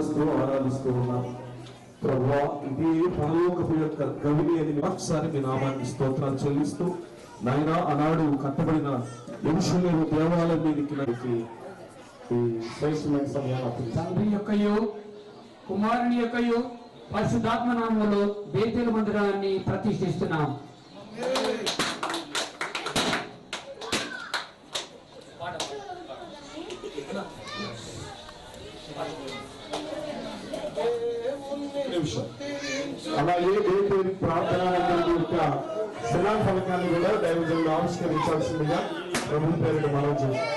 కనపరుస్తూ ఆరాధిస్తూ ఉన్నాం ప్రభా ఇది పరలోకపు యొక్క గవిని అని ఒకసారి మీ నామాన్ని స్తోత్రాలు చెల్లిస్తూ నాయన ఆనాడు కట్టబడిన ఎరుషులేరు దేవాలయం మీదకి నాకు ఈ శ్రేష్టమైన సమయాన్ని. తండ్రి యొక్కయో కుమారుని యొక్కయో పరిశుద్ధాత్మ నామంలో బేతేలు మందిరాన్ని ప్రతిష్ఠిస్తున్నాం నిమిషం. అలాగే దేవుడి ప్రార్థన మందిరం యొక్క శిలా ఫలకాన్ని కూడా దైవజనులు ఆవిష్కరించాల్సిందిగా ప్రభు పేరిట మనం చేస్తాం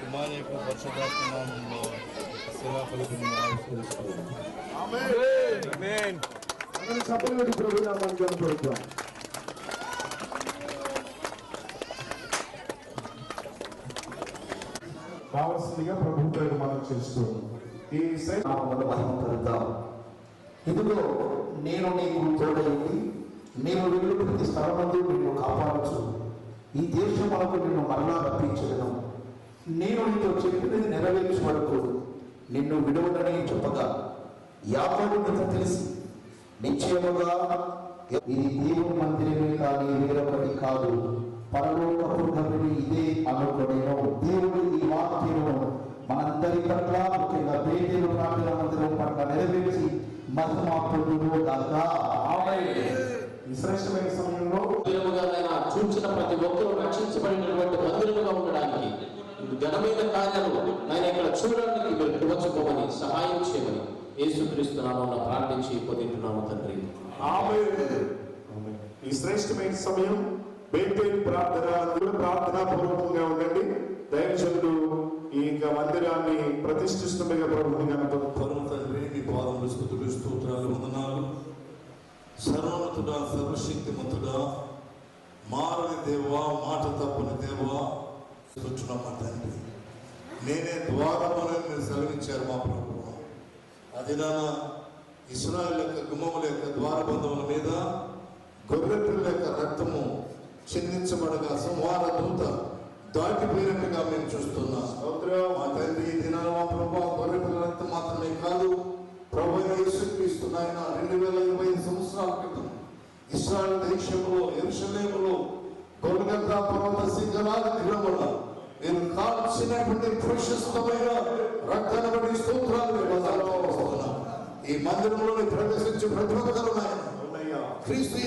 కుమారి యొక్క పరిశుద్ధాత్మనామంలో సేవా ఫలితం ఆవిష్కరిస్తున్నాం అందరూ చప్పట్లు ప్రభు నామాన్ని కావలసిందిగా ప్రభు పేరు మనం చేస్తూ ఈ శ్రేష్ఠ నామమున ఇదిగో నేను నీకు తోడైంది నేను వెళ్ళు ప్రతి స్థలమందు నిన్ను కాపాడచ్చు. ఈ దేశం మనకు నిన్ను మరలా రప్పించగలను. నేను నీతో చెప్పినది నెరవేర్చు వరకు నిన్ను విడవనని చెప్పగా యాకోబు తెలిసి నిశ్చయముగా ఇది దేవుని మందిరమే కానీ వేరొకటి కాదు. పరలోకపు గమని ఇదే అనుకునేను. దేవుడు మనందరి పట్ల ముఖ్యంగా పేదలు ప్రార్థన మందిరం పట్ల నెరవేర్చి మహిమాపుడు దాకా ఈ శ్రేష్టమైన సమయంలో మందిరముగా చూచిన ప్రతి ఒక్కరూ రక్షించబడినటువంటి మందిరముగా ఉండడానికి ఘనమైన కార్యాలు ఆయన ఇక్కడ చూడడానికి మీరు పిలువచ్చుకోమని సహాయం చేయమని యేసుక్రీస్తు నామమున ప్రార్థించి పొందుతున్నాము తండ్రి. ఈ శ్రేష్టమైన సమయం బేతేల్ ప్రార్థన అందరూ ప్రార్థనా పూర్వకంగా మందిరాన్ని ప్రతిష్ఠిస్తుండగా ప్రభుత్వం పరమ తండ్రి మీ పాదములు స్థుతులు స్తోత్రాలు వందనాలు. సర్వోన్నతుడా సర్వశక్తిమంతుడా మారని దేవా మాట తప్పని దేవా కూర్చున్న మా తండ్రి. నేనే ద్వారమని మీరు సెలవించారు మా ప్రభు అది నా ఇస్రాయల్ యొక్క గుమ్మముల యొక్క ద్వారబంధముల మీద గొర్రెపిల్ల యొక్క రక్తము చిందించబడగా సంహార దూత దాటిపోయినట్టుగా మేము చూస్తున్నాం మా తండ్రి ఈ దినాన మా ప్రభు గొర్రెపిల్ల రక్తం మాత్రమే కాదు ప్రభు యేసుక్రీస్తు నాయన రెండు వేల ఇరవై ఐదు సంవత్సరాల క్రితం ఇస్రాయల్ దేశంలో ఎరుషలేములో గొల్గతా పర్వత శిఖరాల దినమున నేను కాల్చినటువంటి ప్రశస్తమైన రక్తాన్ని బట్టి స్తోత్రాలు. ఈ మందిరంలోని ప్రవేశించి ప్రతి ఒక్కరు క్రీస్తు.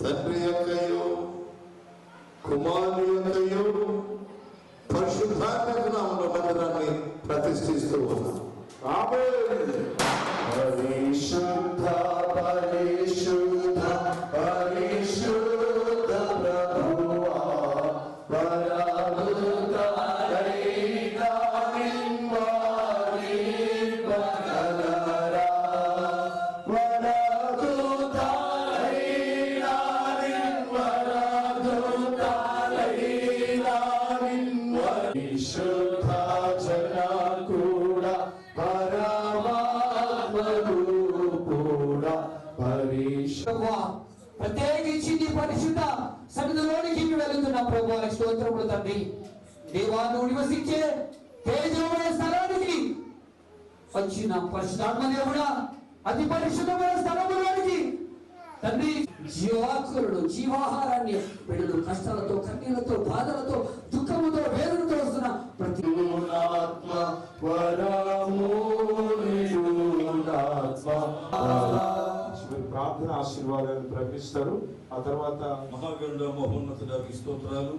తండ్రి యొక్కయో కుమారుని యొక్కయో పరిశుద్ధాత్మక నామంలో మందిరాన్ని ప్రతిష్ఠిస్తూ ఉన్నాం. నిన్వరి కూడా పరమాత్మను కూడా పరిశుద్ధ ప్రత్యేకించి నీ పరిశుద్ధ సన్నిధిలోనికి వెళుతున్న ప్రభు స్తోత్రములు తండ్రి. దేవా నువ్వు నివసించే తేజమైన స్థలానికి వచ్చిన పరిశుధాత్మ దేవుడా అతి పరిశుద్ధమైన స్థలములోనికి. తండ్రి జీవాకురుడు జీవాహారాన్ని బిడ్డలు కష్టాలతో కన్నీళ్ళతో బాధలతో ప్రార్థన ఆశీర్వాదాన్ని ప్రకటిస్తారు. ఆ తర్వాత మహాగరుడ మహోన్నతుడ స్తోత్రాలు.